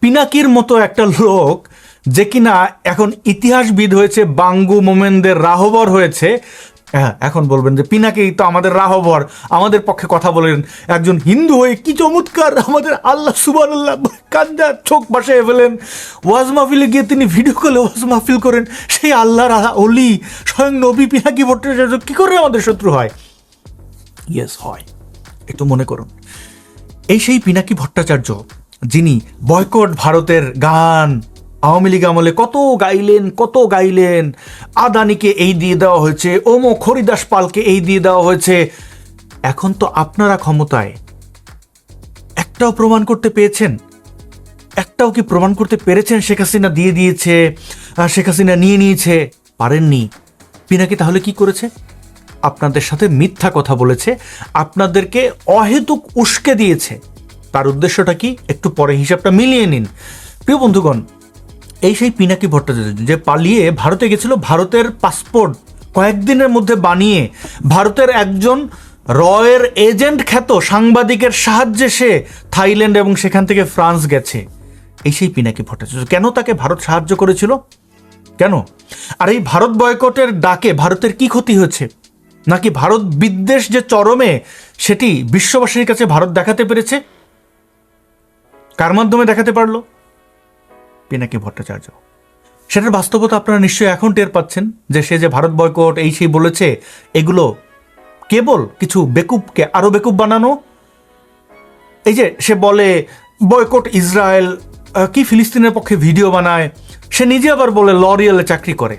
পিনাকির মতো একটা লোক যে কিনা এখন ইতিহাসবিদ হয়েছে, বাঙ্গু মোমেনদের রাহবর হয়েছে। হ্যাঁ এখন বলবেন যে পিনাকি তো আমাদের রাহবর, আমাদের পক্ষে কথা বলেন। একজন হিন্দু হয়ে কি চমৎকার, আমাদের আল্লাহ সুবান আল্লাহ কান্দা চোখ বাসায় ফেলেন। ওয়াজ মাহফিলে গিয়ে তিনি ভিডিও কলে ওয়াজ মাহফিল করেন। সেই আল্লাহর অলি, স্বয়ং নবী পিনাকি ভট্টাচার্য কী করে আমাদের শত্রু হয়? ইয়েস হয়। একটু মনে করুন। এই সেই পিনাকি ভট্টাচার্য যিনি বয়কট ভারতের গান আওয়ামী লীগ আমলে কত গাইলেন কত গাইলেন, আদানিকে এই দিয়ে দেওয়া হয়েছে, ওমো খরিদাস পালকে এই দিয়ে দেওয়া হয়েছে। এখন তো আপনারা ক্ষমতায়, একটাও প্রমাণ করতে পেয়েছেন? একটাও কি প্রমাণ করতে পেরেছেন শেখ হাসিনা দিয়ে দিয়েছে শেখ হাসিনা নিয়ে নিয়েছে? পারেননি। পিনাকি তাহলে কি করেছে? আপনাদের সাথে মিথ্যা কথা বলেছে, আপনাদেরকে অহেতুক উস্কে দিয়েছে। তার উদ্দেশ্যটা কি? একটু পরে হিসাবটা মিলিয়ে নিন। প্রিয় বন্ধুগণ, এই সেই পিনাকি ভট্টাচার্য যে পালিয়ে ভারতে গেছিল, ভারতের পাসপোর্ট কয়েকদিনের মধ্যে বানিয়ে ভারতের একজন রয়ের এজেন্ট খ্যাত সাংবাদিকের সাহায্যে সে থাইল্যান্ড এবং সেখান থেকে ফ্রান্স গেছে। এই সেই পিনাকি ভট্টাচার্য, কেন তাকে ভারত সাহায্য করেছিল? কেন? আর এই ভারত বয়কটের ডাকে ভারতের কি ক্ষতি হয়েছে? নাকি ভারত বিদ্বেষ যে চরমে সেটি বিশ্ববাসীর কাছে ভারত দেখাতে পেরেছে? কার মাধ্যমে দেখাতে পারল? পিনাকি ভট্টাচার্য। সেটার বাস্তবতা আপনারা নিশ্চয়ই এখন টের পাচ্ছেন যে সে যে ভারত বয়কট, এই সেই বলেছে, এগুলো কেবল কিছু বেকুবকে আরও বেকুব বানানো। এই যে সে বলে, বয়কট ইসরায়েল কি ফিলিস্তিনের পক্ষে ভিডিও বানায়? সে নিজে আবার বলে, লরিয়ালে চাকরি করে।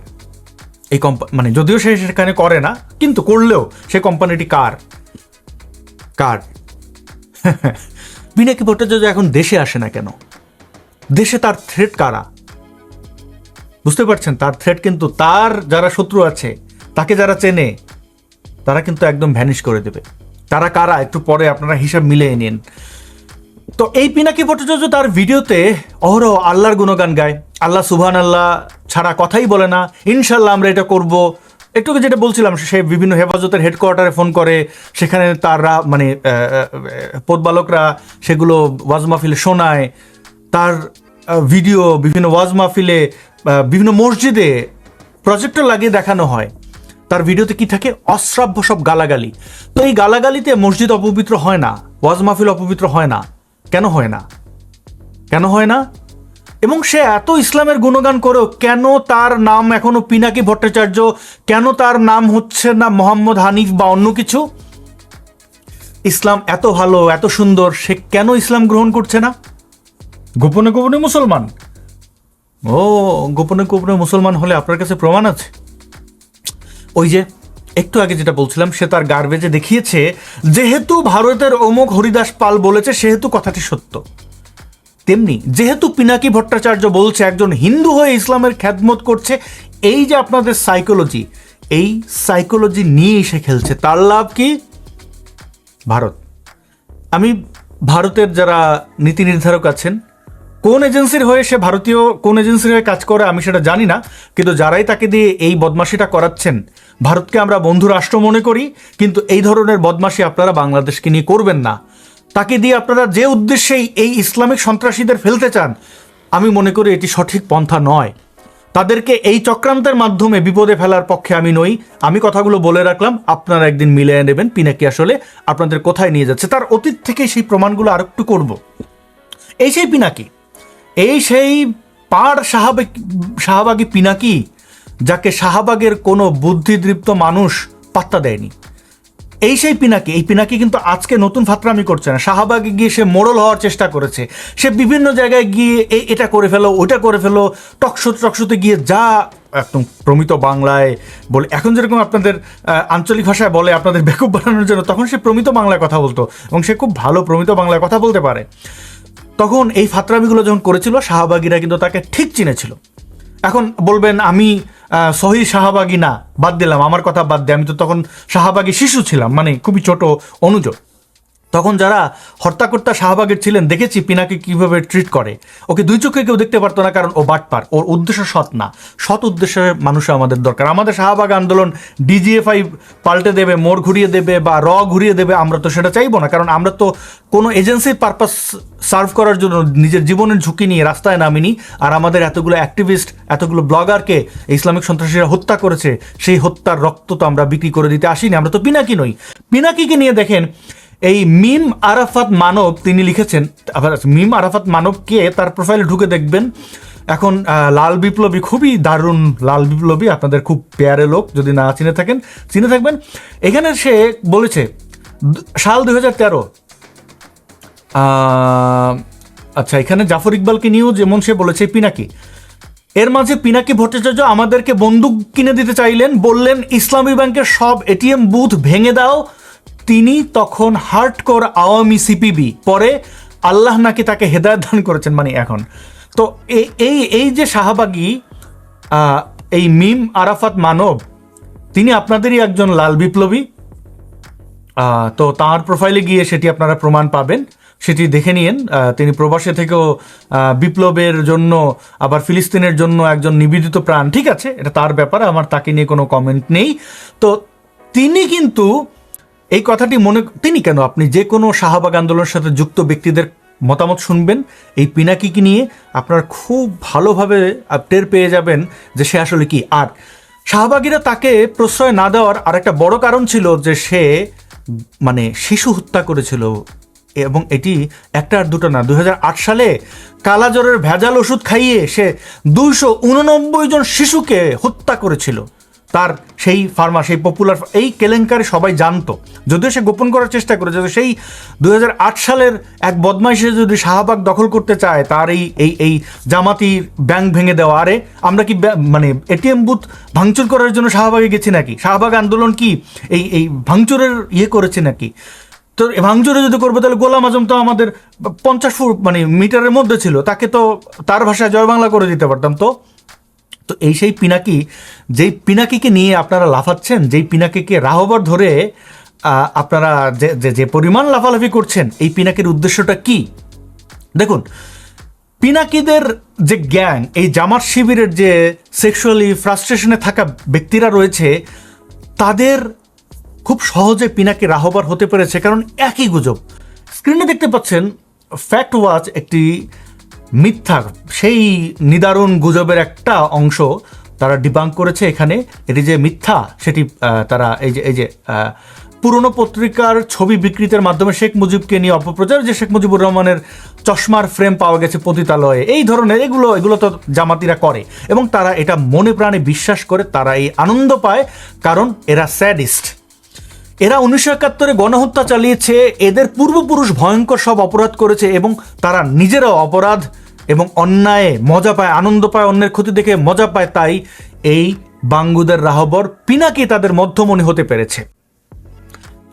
এই কোম্পানি মানে যদিও সে সেখানে করে না, কিন্তু করলেও সে কোম্পানিটি কার? কার? পিনাকি ভট্টাচার্য এখন দেশে আসে না কেন? দেশে তার থ্রেট কারা? বুঝতে পারছেন? তার থ্রেট কিন্তু তার যারা শত্রু আছে, তাকে যারা চেনে, তারা কিন্তু একদম ভ্যানিশ করে দেবে। তারা কারা? একটু পরে আপনারা হিসাব মিলিয়ে নিন। তো এই পিনাকি ভট্টাচার্য তার ভিডিওতে অহরহ আল্লাহর গুণগান গায়। আল্লাহ সুবহান আল্লাহ ছাড়া কথাই বলে না। ইনশাল্লাহ আমরা এটা করব। একটু যেটা বলছিলাম সে বিভিন্ন হেফাজতের হেডকোয়ার্টারে ফোন করে সেখানে তারা মানে আহ, সেগুলো ওয়াজ মাহফিলে শোনায়। তার ভিডিও বিভিন্ন ওয়াজ মাহফিলে বিভিন্ন মসজিদে প্রজেক্টর লাগিয়ে দেখানো হয়। তার ভিডিওতে কি থাকে? অশ্রাব্য সব গালাগালি। তো এই গালাগালিতে মসজিদ অপবিত্র হয় না ওয়াজ মাহফিল অপবিত্র হয় না। কেন হয় না? কেন হয় না? এবং সে এত ইসলামের গুণগান করেও কেন তার নাম এখনও পিনাকি ভট্টাচার্য, কেন তার নাম হচ্ছে না মোহাম্মদ হানিফ বা অন্য কিছু? ইসলাম এত ভালো, এত সুন্দর, সে কেন ইসলাম গ্রহণ করছে না? গোপনে গোপনে মুসলমান? ও, গোপনে গোপনে মুসলমান হলে আপনার কাছে প্রমাণ আছে। ওই যে, একটু আগে যেটা বলছিলাম, সে তার গার্বেজে দেখিয়েছে, যেহেতু ভারতের অমুক হরিদাস পাল বলেছে, সেহেতু কথাটি সত্য। তেমনি যেহেতু পিনাকি ভট্টাচার্য বলছে একজন হিন্দু হয়ে ইসলামের খ্যাতমত করছে, এই যে আপনাদের সাইকোলজি এই সাইকোলজি নিয়েই এসে খেলছে, তার লাভ কি? ভারত। আমি ভারতের যারা নীতি নির্ধারক আছেন, কোন এজেন্সির হয়ে সে ভারতীয়, কোন এজেন্সির হয়ে কাজ করে আমি সেটা জানি না, কিন্তু যারাই তাকে দিয়ে এই বদমাশিটা করাচ্ছেন, ভারতকে আমরা বন্ধু রাষ্ট্র মনে করি, কিন্তু এই ধরনের বদমাশি আপনারা বাংলাদেশকে নিয়ে করবেন না। তাকে দিয়ে আপনারা যে উদ্দেশ্যেই এই ইসলামিক সন্ত্রাসীদের ফেলতে চান, আমি মনে করি এটি সঠিক পন্থা নয়। তাদেরকে এই চক্রান্তের মাধ্যমে বিপদে ফেলার পক্ষে আমি নই। আমি কথাগুলো বলে রাখলাম, আপনারা একদিন মিলিয়ে নেবেন, পিনাকি আসলে আপনাদের কোথায় নিয়ে যাচ্ছে, তার অতীত থেকে সেই প্রমাণগুলো আর একটু করব। এই সেই পিনাকি, এই সেই পাড় শাহবাগ শাহবাগী পিনাকি, যাকে শাহবাগের কোনো বুদ্ধিদৃপ্ত মানুষ পাত্তা দেয়নি। এই সেই পিনাকি, এই পিনাকি কিন্তু আজকে নতুন ফাতরামি করছে না। শাহবাগে গিয়ে সে মোড়ল হওয়ার চেষ্টা করেছে। সে বিভিন্ন জায়গায় গিয়ে এই এটা করে ফেলো ওটা করে ফেলো, টকশো টকশোতে গিয়ে যা একদম প্রমিত বাংলায় বলে, এখন যেরকম আপনাদের আঞ্চলিক ভাষায় বলে আপনাদের বেকুব বানানোর জন্য, তখন সে প্রমিত বাংলায় কথা বলতো এবং সে খুব ভালো প্রমিত বাংলায় কথা বলতে পারে। তখন এই ফাতরামিগুলো যখন করেছিল, শাহবাগীরা কিন্তু তাকে ঠিক চিনেছিল। এখন বলবেন, আমি সহি শাহাবাগি না, বাদ দিলাম, আমার কথা বাদ দিয়ে আমি তো তখন শাহাবাগি শিশু ছিলাম মানে খুবই ছোট অনুজ তখন যারা হত্যাকর্তা শাহবাগের ছিলেন, দেখেছি পিনাকে কীভাবে ট্রিট করে। ওকে দুই চোখে কেউ দেখতে পারতো না, কারণ ও বাটপার। ওর উদ্দেশ্য সৎ না। সৎ উদ্দেশ্যে মানুষ আমাদের দরকার। আমাদের শাহবাগ আন্দোলন ডিজিএফআই পাল্টে দেবে, মোড় ঘুরিয়ে দেবে বা র ঘুরিয়ে দেবে, আমরা তো সেটা চাইব না। কারণ আমরা তো কোনো এজেন্সির পারপাস সার্ভ করার জন্য নিজের জীবনের ঝুঁকি নিয়ে রাস্তায় নামিনি। আর আমাদের এতগুলো অ্যাক্টিভিস্ট এতগুলো ব্লগারকে ইসলামিক সন্ত্রাসীরা হত্যা করেছে, সেই হত্যার রক্ত তো আমরা বিক্রি করে দিতে আসিনি। আমরা তো পিনাকি নই। পিনাকিকে নিয়ে দেখেন এই মিম আরাফাত মানব তিনি লিখেছেন, আবার মিম আরাফাত মানব কে তার প্রোফাইলে ঢুকে দেখবেন। এখন লাল বিপ্লবী খুবই দারুণ লাল বিপ্লবী, আপনাদের খুব পেয়ারে লোক, যদি না চিনে থাকেন, চিনে থাকবেন। এখানে সে বলেছে সাল দুই হাজার তেরো আচ্ছা এখানে জাফর ইকবালকে নিয়েও যেমন সে বলেছে, পিনাকি। এর মাঝে পিনাকি ভট্টাচার্য আমাদেরকে বন্দুক কিনে দিতে চাইলেন, বললেন, ইসলামী ব্যাংকের সব এটিএম বুথ ভেঙে দাও তিনি তখন হার্টকোর আওয়ামী সিপিবি পরে আল্লাহ নাকি তাকে হেদায়ত দান করেছেন মানে এখন। তো এই এই যে শাহবাগী এই মিম আরাফাত মানব তিনি আপনাদেরই একজন লাল বিপ্লবী। তো তার প্রোফাইলে গিয়ে সেটি আপনারা প্রমাণ পাবেন। সেটি দেখে আহ, তিনি প্রবাসে থেকেও বিপ্লবের জন্য আবার ফিলিস্তিনের জন্য একজন নিবেদিত প্রাণ। ঠিক আছে এটা তার ব্যাপার আমার তাকে নিয়ে কোনো কমেন্ট নেই। তো তিনি কিন্তু এই কথাটি মনে, তিনি কেন? আপনি যে কোনো শাহবাগ আন্দোলনের সাথে যুক্ত ব্যক্তিদের মতামত শুনবেন। এই পিনাকিকে নিয়ে আপনার খুব ভালোভাবে টের পেয়ে যাবেন যে সে আসলে কি। আর শাহবাগীরা তাকে প্রশ্রয় না দেওয়ার আরেকটা বড় কারণ ছিল যে সে মানে শিশু হত্যা করেছিল। এবং এটি একটা আর দুটো না, দুই হাজার আট সালে কালাজ্বরের ভেজাল ওষুধ খাইয়ে সে দুইশো উননব্বই জন শিশুকে হত্যা করেছিল। তার সেই ফার্মা সেই পপুলার এই কেলেঙ্কারি সবাই জানতো। যদিও সে গোপন করার চেষ্টা করেছে সেই দুই হাজার আট সালের এক বদমাইশে যদি শাহবাগ দখল করতে চায়, তার এই এই এই জামাতির ব্যাংক ভেঙে দেওয়া। আরে, আমরা কি মানে এটিএম বুথ ভাঙচুর করার জন্য শাহবাগে গেছি নাকি? শাহবাগ আন্দোলন কি এই এই ভাঙচুরের ইয়ে করেছে নাকি? তো ভাঙচুরে যদি করব, তাহলে গোলাম আজম তো আমাদের পঞ্চাশ ফুট মানে মিটারের মধ্যে ছিল, তাকে তো তার ভাষায় জয় বাংলা করে দিতে পারতাম। তো তো এই সেই পিনাকি, যেই পিনাকিকে নিয়ে আপনারা লাফাচ্ছেন, যেই পিনাকিকে রাহবার ধরে আপনারা যে, যে- পরিমাণ লাফালাফি করছেন, এই পিনাকির উদ্দেশ্যটা কি? দেখুন, পিনাকিদের যে গ্যাং, এই জামাত শিবিরের যে সেক্সুয়ালি ফ্রাস্ট্রেশনে থাকা ব্যক্তিরা রয়েছে, তাদের খুব সহজে পিনাকি রাহবার হতে পেরেছে, কারণ একই গুজব। স্ক্রিনে দেখতে পাচ্ছেন ফ্যাক্ট ওয়াচ একটি মিথ্যা, সেই নিদারুণ গুজবের একটা অংশ তারা ডিবাং করেছে এখানে। এটি যে মিথ্যা, সেটি তারা এই যে এই যে পুরনো পত্রিকার ছবি বিকৃতের মাধ্যমে শেখ মুজিবকে নিয়ে অপপ্রচার, যে শেখ মুজিবুর রহমানের চশমার ফ্রেম পাওয়া গেছে পতিতালয়ে। এই ধরনের এগুলো এগুলো তো জামাতিরা করে। এবং তারা এটা মনে প্রাণে বিশ্বাস করে, তারা এই আনন্দ পায়, কারণ এরা স্যাডিস্ট। এরা উনিশশো একাত্তরে গণহত্যা চালিয়েছে, এদের পূর্বপুরুষ ভয়ঙ্কর সব অপরাধ করেছে এবং তারা নিজেরাও অপরাধ এবং অন্যায়ে, মজা পায়, আনন্দ পায়, অন্যের ক্ষতি দেখে মজা পায়, তাই এই বাঙ্গুদের রাহবর পিনাকি তাদের মধ্যমণি হতে পেরেছে।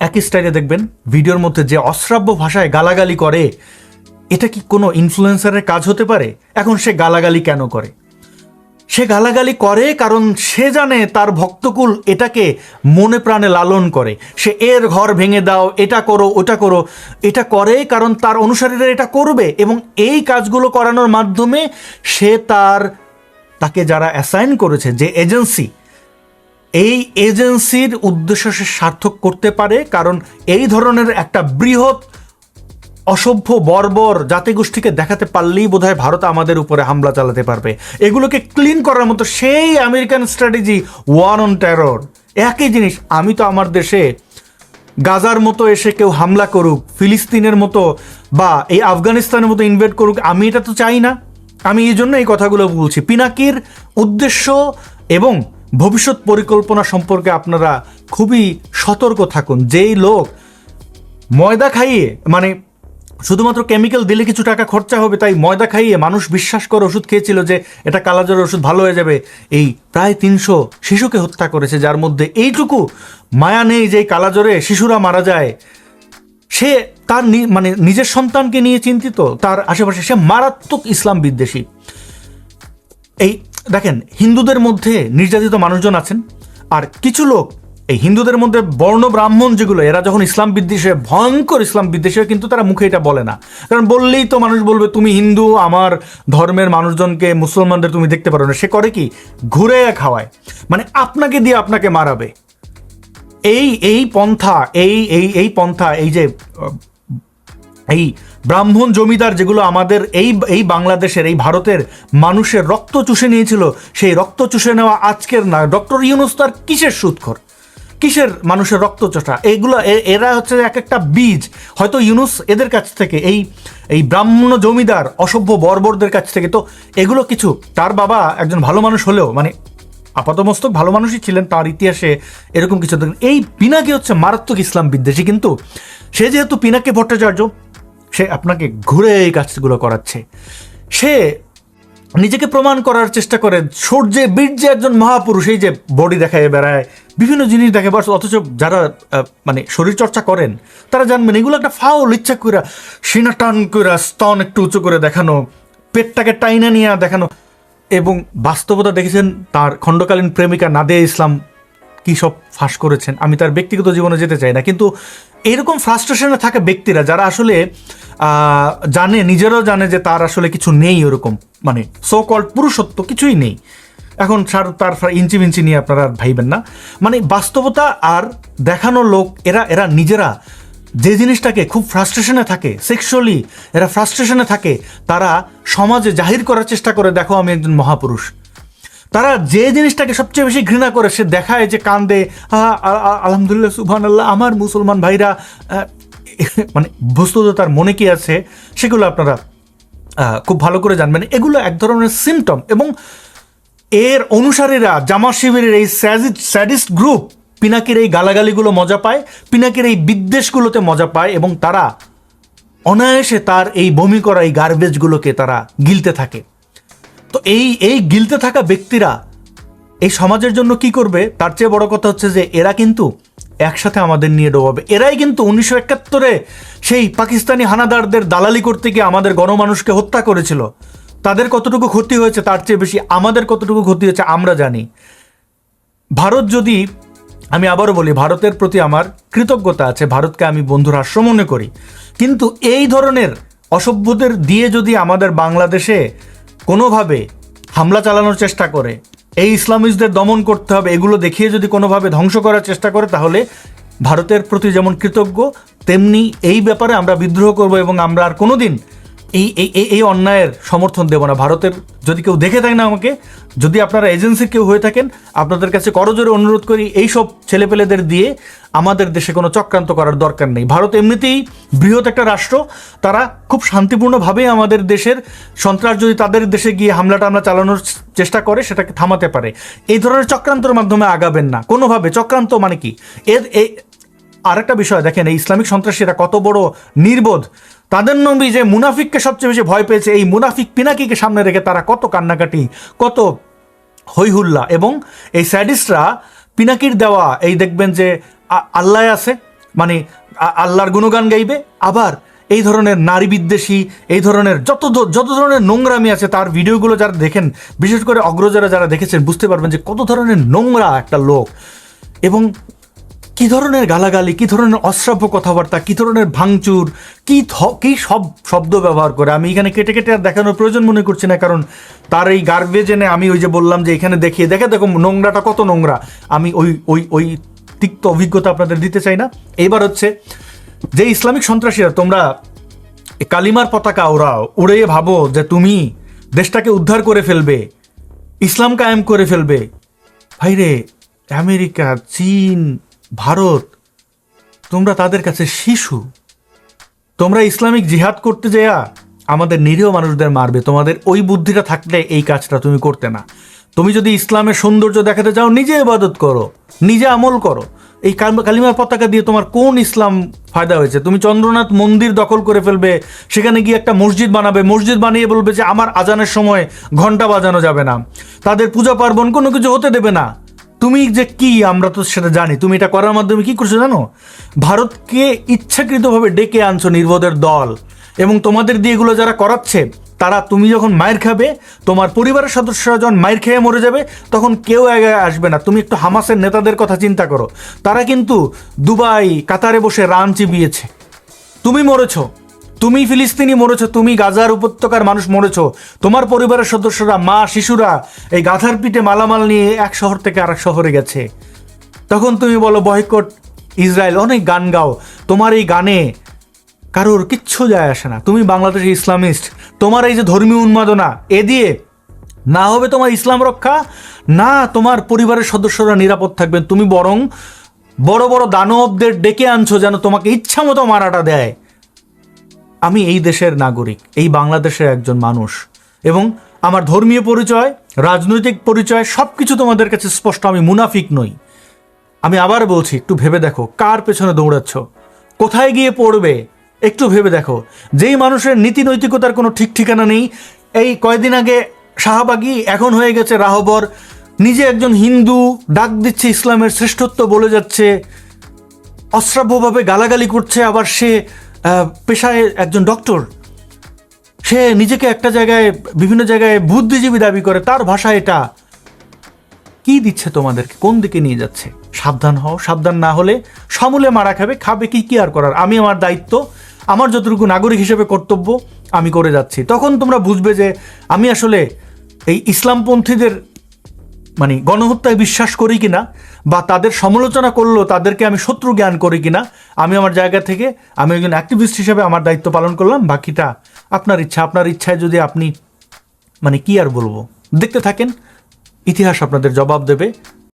একই স্টাইলে দেখবেন, ভিডিওর মধ্যে যে অশ্রাব্য ভাষায় গালাগালি করে, এটা কি কোনো ইনফ্লুয়েন্সারের কাজ হতে পারে? এখন সে গালাগালি কেন করে? সে গালাগালি করে কারণ সে জানে তার ভক্তকুল এটাকে মনে প্রাণে লালন করে। সে, এর ঘর ভেঙে দাও, এটা করো, ওটা করো। এটা করে কারণ তার অনুসারীরা এটা করবে এবং এই কাজগুলো করানোর মাধ্যমে সে তার, তাকে যারা অ্যাসাইন করেছে, যে এজেন্সি, এই এজেন্সির উদ্দেশ্য সে সার্থক করতে পারে কারণ এই ধরনের একটা বৃহৎ অসভ্য, বর্বর জাতিগোষ্ঠীকে দেখাতে পারলেই বোধহয় ভারত আমাদের উপরে হামলা চালাতে পারবে। এগুলোকে ক্লিন করার মতো সেই American strategy war on terror একই জিনিস, আমি তো আমার দেশে গাজার মতো এসে কেউ হামলা করুক, ফিলিস্তিনের মতো বা এই আফগানিস্তানের মতো ইনভেট করুক, আমি এটা তো চাই না। আমি এই জন্য এই কথাগুলো বলছি। পিনাকির উদ্দেশ্য এবং ভবিষ্যৎ পরিকল্পনা সম্পর্কে আপনারা খুবই সতর্ক থাকুন। যেই লোক ময়দা খাইয়ে মানে শুধুমাত্র কেমিক্যাল দিলে কিছু টাকা খরচা হবে, তাই ময়দা খাইয়ে মানুষ বিশ্বাস করে ওষুধ খেয়েছিল যে এটা কালাজ্বরের ওষুধ ভালো হয়ে যাবে। এই প্রায় তিনশো শিশুকে হত্যা করেছে, যার মধ্যে এইটুকু মায়া নেই যে কালাজ্বরে শিশুরা মারা যায়। সে তার মানে নিজের সন্তানকে নিয়ে চিন্তিত, তার আশেপাশে সে মারাত্মক ইসলাম বিদ্বেষী। এই দেখেন, হিন্দুদের মধ্যে নির্যাতিত মানুষজন আছেন, আর কিছু লোক এই হিন্দুদের মধ্যে বর্ণ ব্রাহ্মণ যেগুলো, এরা যখন ইসলাম বিদ্বেষে, ভয়ঙ্কর ইসলাম বিদ্বেষে কিন্তু তারা মুখে এটা বলে না। কারণ বললেই তো মানুষ বলবে, তুমি হিন্দু, আমার ধর্মের মানুষজনকে, মুসলমানদের তুমি দেখতে পারো না। সে করে কি? ঘুরে খাওয়ায় মানে আপনাকে দিয়ে আপনাকে মারাবে। এই এই পন্থা, এই এই এই পন্থা, এই যে এই ব্রাহ্মণ জমিদার যেগুলো আমাদের এই এই বাংলাদেশের, এই ভারতের মানুষের রক্ত চুষে নিয়েছিল, সেই রক্ত চুষে নেওয়া আজকের না, ডক্টর ইউনুস তার কিসের সুৎখর? কিসের মানুষের রক্ত চোষা এগুলো এ- এরা হচ্ছে এক একটা বীজ। হয়তো ইউনুস এদের কাছ থেকে, এই এই ব্রাহ্মণ জমিদার, অসভ্য বর্বরদের কাছ থেকে, তো এগুলো কিছু, তার বাবা একজন ভালো মানুষ হলেও মানে আপাতমস্তক ভালো মানুষই ছিলেন, তার ইতিহাসে এরকম কিছু। এই পিনাকি হচ্ছে মারাত্মক ইসলাম বিদ্বেষী, কিন্তু সে যেহেতু পিনাকি ভট্টাচার্য, সে আপনাকে ঘুরে এই কাজগুলো করাচ্ছে। সে নিজেকে প্রমাণ করার চেষ্টা করে, সূর্যে, বীর্যে একজন মহাপুরুষ, এই যে বডি দেখায় বেড়ায় বিভিন্ন জিনিস দেখে বাস, অথচ যারা মানে শরীর চর্চা করেন, তারা জানবেন, এগুলো একটা ফাউল ইচ্ছা করে সিনা টান করে স্তন একটু উঁচু করে দেখানো, পেটটাকে টাইনা নিয়ে দেখানো। এবং বাস্তবতা দেখেছেন তার খণ্ডকালীন প্রেমিকা নাদিয়া ইসলাম কি সব ফাঁস করেছেন, আমি তার ব্যক্তিগত জীবনে যেতে চাই না। কিন্তু এরকম ফ্রাস্ট্রেশনে থাকা ব্যক্তিরা যারা আসলে জানে, নিজেরাও জানে যে তার আসলে কিছু নেই ওরকম মানে সো কল্ড পুরুষত্ব কিছুই নেই। এখন সার, তার ইঞ্চি মিঞ্চি নিয়ে আপনারা ভাইবেন না। মানে বাস্তবতা আর দেখানো লোক, এরা এরা নিজেরা যে জিনিসটাকে খুব ফ্রাস্ট্রেশনে থাকে সেক্সুয়ালি এরা ফ্রাস্ট্রেশনে থাকে, তারা সমাজে জাহির করার চেষ্টা করে, দেখো আমি একজন মহাপুরুষ। তারা যে জিনিসটাকে সবচেয়ে বেশি ঘৃণা করে, সে দেখায় যে কান্দে আলহামদুলিল্লাহ সুবহান আল্লাহ আমার মুসলমান ভাইরা মানে বস্তুত তার মনে কি আছে, সেগুলো আপনারা খুব ভালো করে জানবেন। এগুলো এক ধরনের সিমটম এবং এর অনুসারীরা জামা শিবিরের এই স্যাডিস্ট গ্রুপ পিনাকির এই গালাগালিগুলো মজা পায়, পিনাকির এই বিদ্বেষগুলোতে মজা পায় এবং তারা অনায়াসে তার এই বমি করা এই গার্বেজগুলোকে তারা গিলতে থাকে। তো এই এই গিলতে থাকা ব্যক্তিরা এই সমাজের জন্য কি করবে? তার চেয়ে বড় কথা হচ্ছে যে এরা কিন্তু একসাথে আমাদের নিয়ে ডোবাবে এরাই কিন্তু উনিশশো একাত্তরে সেই পাকিস্তানি হানাদারদের দালালি করতে গিয়ে আমাদের গণমানুষকে হত্যা করেছিল। তাদের কতটুকু ক্ষতি হয়েছে, তার চেয়ে বেশি আমাদের কতটুকু ক্ষতি হয়েছে, আমরা জানি। ভারত যদি, আমি আবারও বলি, ভারতের প্রতি আমার কৃতজ্ঞতা আছে, ভারতকে আমি বন্ধু রাষ্ট্র মনে করি। কিন্তু এই ধরনের অসভ্যদের দিয়ে যদি আমাদের বাংলাদেশে কোনোভাবে হামলা চালানোর চেষ্টা করে, এই ইসলামিস্টদের দমন করতে হবে, এগুলো দেখিয়ে যদি কোনোভাবে ধ্বংস করার চেষ্টা করে, তাহলে ভারতের প্রতি যেমন কৃতজ্ঞ, তেমনি এই ব্যাপারে আমরা বিদ্রোহ করব এবং আমরা আর কোনোদিন এই এই, এই- এই অন্যায়ের সমর্থন দেব না। ভারতের যদি কেউ দেখে থাকেন আমাকে, যদি আপনারা এজেন্সির কেউ হয়ে থাকেন, আপনাদের কাছে করজোরে অনুরোধ করি, এই সব ছেলেপেলেদের দিয়ে আমাদের দেশে কোনো চক্রান্ত করার দরকার নেই। ভারত এমনিতেই বৃহৎ একটা রাষ্ট্র, তারা খুব শান্তিপূর্ণভাবেই আমাদের দেশের সন্ত্রাস যদি তাদের দেশে গিয়ে হামলা টামলা চালানোর চেষ্টা করে, সেটাকে থামাতে পারে। এই ধরনের চক্রান্তর মাধ্যমে আগাবেন না। কোনোভাবে। চক্রান্ত মানে কি? এর আরেকটা বিষয় দেখেন, এই ইসলামিক সন্ত্রাসীরা কত বড় নির্বোধ। তাদের নবী যে মুনাফিককে সবচেয়ে বেশি ভয় পেয়েছে, এই মুনাফিক পিনাকিকে সামনে রেখে তারা কত কান্নাকাটি, কত হইহুল্লা এবং এই স্যাডিস্টরা পিনাকির দেওয়া, এই দেখবেন যে আল্লাহ আছে মানে আল্লাহর গুণগান গাইবে, আবার এই ধরনের নারী বিদ্বেষী, এই ধরনের যত যত ধরনের নোংরামি আছে তার ভিডিওগুলো যারা দেখেন, বিশেষ করে অগ্রজরা যারা দেখেছেন, বুঝতে পারবেন যে কত ধরনের নোংরা একটা লোক। এবং কি ধরনের গালাগালি, কি ধরনের অশ্রাব্য কথাবার্তা, কি ধরনের ভাঙচুর, কি কি সব শব্দ ব্যবহার করে? আমি এখানে কেটে কেটে আর দেখানোর প্রয়োজন মনে করছি না, কারণ তার এই গার্বেজ এনে আমি ওই যে বললাম যে এখানে দেখিয়ে, দেখে দেখো নোংরাটা কত নোংরা। আমি ওই ওই ওই তিক্ত অভিজ্ঞতা আপনাদের দিতে চাই না। এইবার হচ্ছে, যে ইসলামিক সন্ত্রাসীরা, তোমরা কালিমার পতাকা ওরাও উড়ে ভাবো যে তুমি দেশটাকে উদ্ধার করে ফেলবে, ইসলাম কায়েম করে ফেলবে। ভাইরে, আমেরিকা, চীন ভারত, তোমরা তাদের কাছে শিশু। তোমরা ইসলামিক জিহাদ করতে যেয়া আমাদের নিরীহ মানুষদের মারবে। তোমাদের ওই বুদ্ধিটা থাকলে এই কাজটা তুমি করতে না। তুমি যদি ইসলামের সৌন্দর্য দেখাতে চাও, নিজে ইবাদত করো, নিজে আমল করো। এই কাল- কালিমার পতাকা দিয়ে তোমার কোন ইসলাম ফায়দা হয়েছে? তুমি চন্দ্রনাথ মন্দির দখল করে ফেলবে, সেখানে গিয়ে একটা মসজিদ বানাবে, মসজিদ বানিয়ে বলবে যে, আমার আজানের সময় ঘণ্টা বাজানো যাবে না। তাদের পূজা পার্বণ কোনো কিছু হতে দেবে না। তুমি যে কি, আমরা তো সেটা জানি। তুমি এটা করার মাধ্যমে কি করছ জানো? ভারতকে ইচ্ছাকৃতভাবে ডেকে আনছো নির্বোধের দল। এবং তোমাদের দিয়ে এগুলো যারা করাচ্ছে, তারা তুমি যখন মায়ের খাবে, তোমার পরিবারের সদস্যরা যখন মায়ের খেয়ে মরে যাবে, তখন কেউ আগে আসবে না। তুমি একটু হামাসের নেতাদের কথা চিন্তা করো। তারা কিন্তু দুবাই, কাতারে বসে রান চিবিয়েছে। তুমি মরেছো। তুমি ফিলিস্তিনি মরেছ তুমি গাজার উপত্যকার মানুষ মরেছ। তোমার পরিবারের সদস্যরা, মা, শিশুরা এই গাধার পিঠে মালামাল নিয়ে এক শহর থেকে আরেক শহরে গেছে। তখন তুমি বলো, বয়কট ইসরায়েল, অনেক গান গাও। তোমার এই গানে কারোর কিচ্ছু যায় আসে না। তুমি বাংলাদেশের ইসলামিস্ট। তোমার এই যে ধর্মীয় উন্মাদনা, এ দিয়ে না হবে তোমার ইসলাম রক্ষা, না তোমার পরিবারের সদস্যরা নিরাপদ থাকবেন। তুমি বরং বড় বড় দানবদের ডেকে আনছো যেন তোমাকে ইচ্ছা মতো মারাটা দেয়। আমি এই দেশের নাগরিক, এই বাংলাদেশের একজন মানুষ। এবং আমার ধর্মীয় পরিচয়, রাজনৈতিক পরিচয় সব কিছু তোমাদের কাছে স্পষ্ট, আমি মুনাফিক নই। আমি আবার বলছি, একটু ভেবে দেখো, কার পেছনে দৌড়াচ্ছ? কোথায় গিয়ে পড়বে? একটু ভেবে দেখো। যেই মানুষের নীতি নৈতিকতার কোনো ঠিক ঠিকানা নেই, এই কয়দিন আগে শাহবাগী এখন হয়ে গেছে রাহবর। নিজে একজন হিন্দু, ডাক দিচ্ছে ইসলামের শ্রেষ্ঠত্ব বলে যাচ্ছে। অশ্রাব্যভাবে গালাগালি করছে আবার সে পেশায় একজন ডক্টর সে নিজেকে একটা জায়গায়, বিভিন্ন জায়গায় বুদ্ধিজীবী দাবি করে, তার ভাষা এটা। কি দিচ্ছে তোমাদেরকে? কোন দিকে নিয়ে যাচ্ছে? সাবধান হও, সাবধান না হলে সমূলে মারা খাবে খাবে কি কি আর করার? আমি আমার দায়িত্ব, আমার যতটুকু নাগরিক হিসেবে কর্তব্য, আমি করে যাচ্ছি। তখন তোমরা বুঝবে যে আমি আসলে এই ইসলামপন্থীদের মানে গণহত্যায় বিশ্বাস করি কিনা বা তাদের সমালোচনা করল তাদেরকে আমি শত্রু জ্ঞান করি কিনা, আমি আমার জায়গা থেকে, আমি একজন অ্যাক্টিভিস্ট হিসেবে আমার দায়িত্ব পালন করলাম। বাকিটা আপনার ইচ্ছা। আপনার ইচ্ছায় যদি আপনি মানে কি আর বলব? দেখতে থাকেন, ইতিহাস আপনাদের জবাব দেবে।